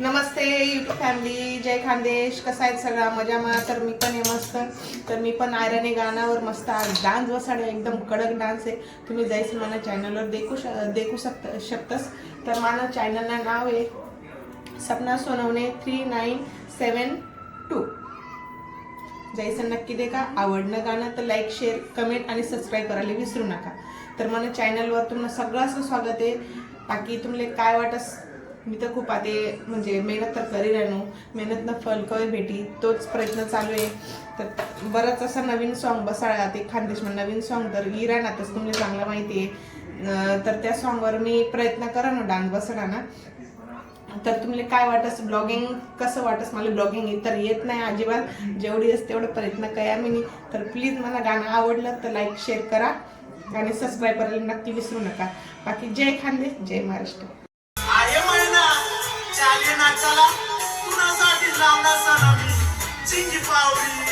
नमस्ते YouTube family जय खानदेश. कसा आहे सगळा? मजा मा तर मी पण आहे मस्त. तर मी पण आयरने गाण्यावर मस्त. डान्स बसाडे एकदम कडक डान्स आहे. तुम्ही जायचं मला चॅनलवर देखू श देखू शकत शकतस. तर माझं चॅनलला नाव आहे Sapna Sonawane three nine seven two जायचं नक्की दे का आवडणं गाणं तर लाईक शेअर कमेंट आणि सबस्क्राईब करायला विसरू नका. तर मला चॅनलवर तुम्हाला सगळं स्वागत आहे. बाकी तुमले काय वाटस मी तर खूप आधी म्हणजे मेहनत तर करी राहणो मेहनतनं फल कवी भेटी? तोच प्रयत्न चालू आहे. तर बरंच असं नवीन सॉन्ग बसाळा ते खानदेशમાં नवीन सॉन्ग तर इराणातच तुम्हाला चांगलं माहिती आहे. तर त्या सॉन्गवर मी प्रयत्न करा ना डान्स बसणा तर तुम्हाला काय वाटस ब्लॉगिंग कसं वाटस मला ब्लॉगिंग तर येत नाही अजिबात. जेवढी असते तेवढं प्रयत्न कया मी तर प्लीज मला गाणं आवडलं तर लाईक शेअर करा. आणि सबस्क्राईब करायला नक्की विसरू नका. बाकी जय खानदेश जय महाराष्ट्र. चाले ना चला. कुणासाठी लावला सलामी चिंगी पावली